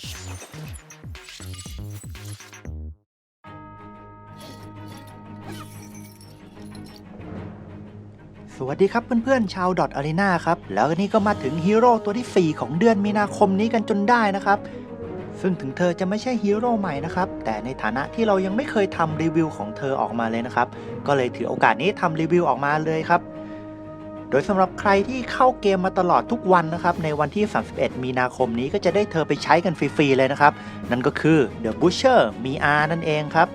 สวัสดีครับเพื่อนๆชาวดอทอารีนาครับ แล้วนี่ก็มาถึงฮีโร่ตัวที่ 4 ของเดือนมีนาคมนี้กันจนได้นะครับ ซึ่งถึงเธอจะไม่ใช่ฮีโร่ใหม่นะครับ แต่ในฐานะที่เรายังไม่เคยทำรีวิวของเธอออกมาเลยนะครับ ก็เลยถือโอกาสนี้ทำรีวิวออกมาเลยครับ โดยสำหรับใครที่เข้าเกมมาตลอดทุกวันนะครับ ในวันที่ 31 มีนาคมนี้ก็จะได้เธอไปใช้กันฟรี ๆ เลยนะครับ นั่นก็คือ The Butcher มีอานั่นเองครับ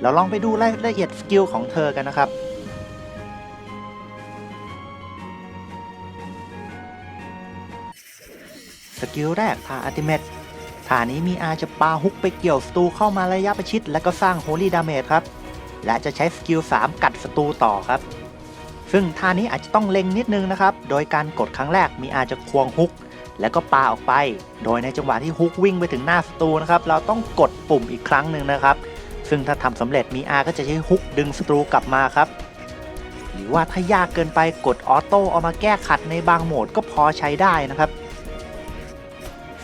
เราลองไปดูรายละเอียดสกิลของเธอกันนะครับสกิลแรกท่าอัติเมตท่านี้มีอาจะปาฮุกไปเกี่ยวศัตรูเข้ามาระยะประชิด และก็สร้างโฮลี่ดาเมจครับ และจะใช้สกิล 3 กัดศัตรูต่อครับ ซึ่งท่านี้อาจจะต้องเล็งนิดนึงนะครับ โดยการกดครั้งแรกมีอาจจะควงฮุก แล้วก็ปาออกไป โดยในจังหวะที่ฮุกวิ่งไปถึงหน้าศัตรูนะครับ เราต้องกดปุ่มอีกครั้งหนึ่งนะครับ ซึ่งถ้าทำสำเร็จมีอาก็จะใช้ฮุกดึงศัตรูกลับมาครับ หรือว่าถ้ายากเกินไปกดออโต้เอามาแก้ขัดในบางโหมดก็พอใช้ได้นะครับ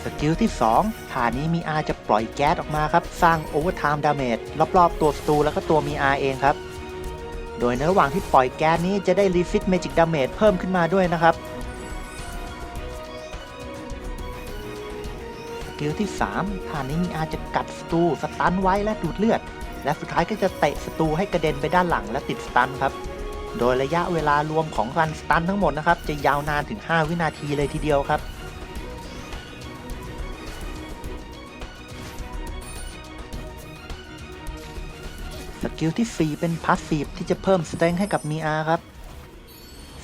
สกิลที่2ฐานนี้มีอาจะปล่อยแก๊สออกมาครับ สร้างโอเวอร์ไทม์ดาเมจรอบๆ ตัวศัตรูแล้วก็ตัวมีอาเองครับ โดยในระหว่างที่ปล่อยแก๊สนี้จะได้รีฟิตเมจิกดาเมจเพิ่มขึ้นมาด้วยนะครับสกิลที่3ฐานนี้มีอาจะกัดศัตรูสตันไว้และดูดเลือด และสุดท้ายก็จะเตะศัตรูให้กระเด็นไปด้านหลังและติดสตันครับ โดยระยะเวลารวมของการสตันทั้งหมดนะครับจะยาวนานถึง 5 วินาทีเลยทีเดียวครับ สกิลที่ 4 เป็นพาสซีฟที่จะเพิ่มสเต n งให้กับมีอาครับ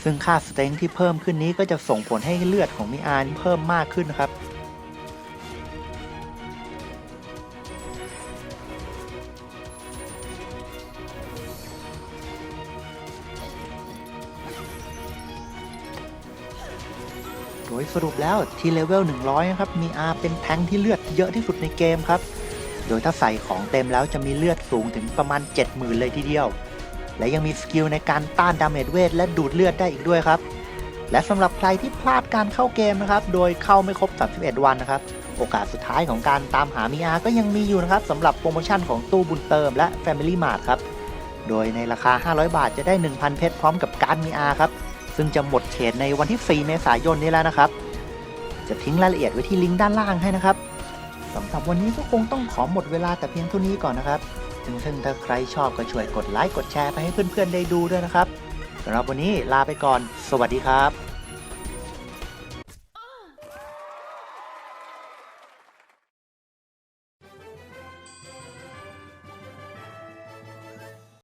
ซึ่งค่าสเต n งที่เพิ่มขึ้นนี้ก็จะส่งผลให้เลือดของมีอาเพิ่มมากขึ้นนะครับ โดยสรุปแล้วที่เลเวล 100นะครับ มีอาเป็นแทงค์ที่เลือดเยอะที่สุดในเกมครับ โดยถ้าใส่ของเต็มแล้วจะมีเลือดสูงถึงประมาณ 70,000 เลยทีเดียว และยังมีสกิลในการต้านดาเมจเวทและดูดเลือดได้อีกด้วยครับ และสำหรับใครที่พลาดการเข้าเกมนะครับ โดยเข้าไม่ครบ 31 วันนะครับ โอกาสสุดท้ายของการตามหามีอาก็ยังมีอยู่นะครับสำหรับโปรโมชั่นของตู้บุญเติมและ Family Mart ครับ โดยในราคา 500 บาทจะได้ 1,000 เพชรพร้อมกับการมีอาครับ ซึ่งจะหมดเขตในวันที่ 4 เมษายนนี้แล้วนะครับ จะทิ้งรายละเอียดไว้ที่ลิงก์ด้านล่างให้นะครับ สำหรับวันนี้ก็คงต้องขอหมดเวลาแต่เพียงเท่านี้ก่อนนะครับ ซึ่งซึ่งถ้าใครชอบก็ช่วยกดไลค์กดแชร์ไปให้เพื่อนๆได้ดูด้วยนะครับสำหรับวันนี้ลาไปก่อน สวัสดีครับ